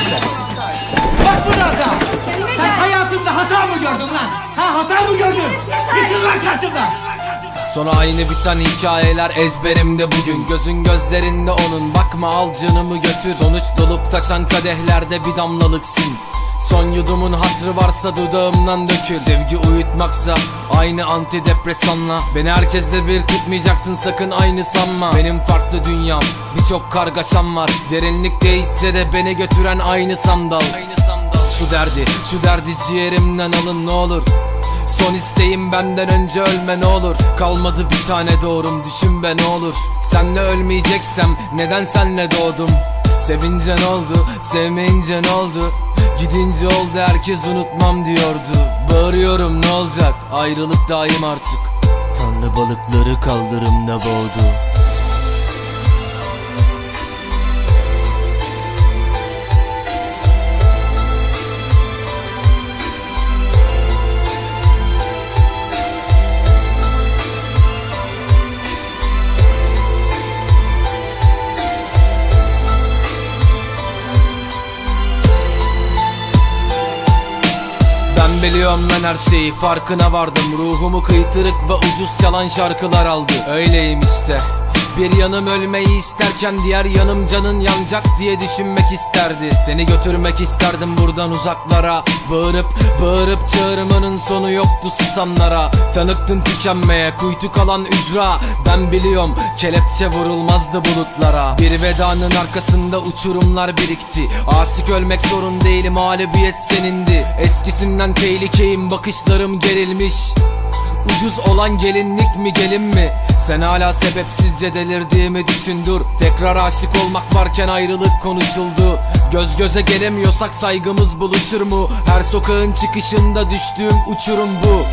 işte. Bak burada. Sen hayatında hata mı gördün lan? Ha hata mı gördün? Gittin lan karşımdan. Sonra aynı biten hikayeler ezberimde bugün Gözün gözlerinde onun bakma al canımı götür Sonuç dolup taşan kadehlerde bir damlalıksın Son yudumun hatrı varsa dudağımdan dökül. Sevgi uyutmaksa aynı antidepresanla. Beni herkesle bir tutmayacaksın sakın aynı sanma. Benim farklı dünyam birçok kargaşam var. Derinlik değişse de beni götüren aynı sandal. Şu derdi şu derdi ciğerimden alın ne olur. Son isteğim benden önce ölme ne olur. Kalmadı bir tane doğrum düşün be ne olur. Senle ölmeyeceksem neden senle doğdum? Sevince ne oldu sevmeyince ne oldu Gidince oldu herkes unutmam diyordu. Bağırıyorum ne olacak? Ayrılık daim artık. Tanrı balıkları kaldırımda boğdu Ben biliyorum ben her şeyi farkına vardım. Ruhumu kıytırık ve ucuz çalan şarkılar aldı. Öyleyim işte bir yanım ölmeyi isterken diğer yanım canın yanacak diye düşünmek isterdi. Seni götürmek isterdim buradan uzaklara. Bağırıp bağırıp çağırmanın sonu yoktu susanlara Tanıktın tükenmeye kuytu kalan ücra. Ben biliyorum kelepçe vurulmazdı bulutlara. Bir vedanın arkasında uçurumlar birikti. Aşık ölmek sorun değil mağlubiyet senindi. Eskisinden tehlikeyim bakışlarım gerilmiş. Ucuz olan gelinlik mi gelin mi? Sen hala sebepsizce delirdiğimi düşündür Tekrar aşık olmak varken ayrılık konuşuldu. Göz göze gelemiyorsak saygımız buluşur mu? Her sokağın çıkışında düştüğüm uçurum bu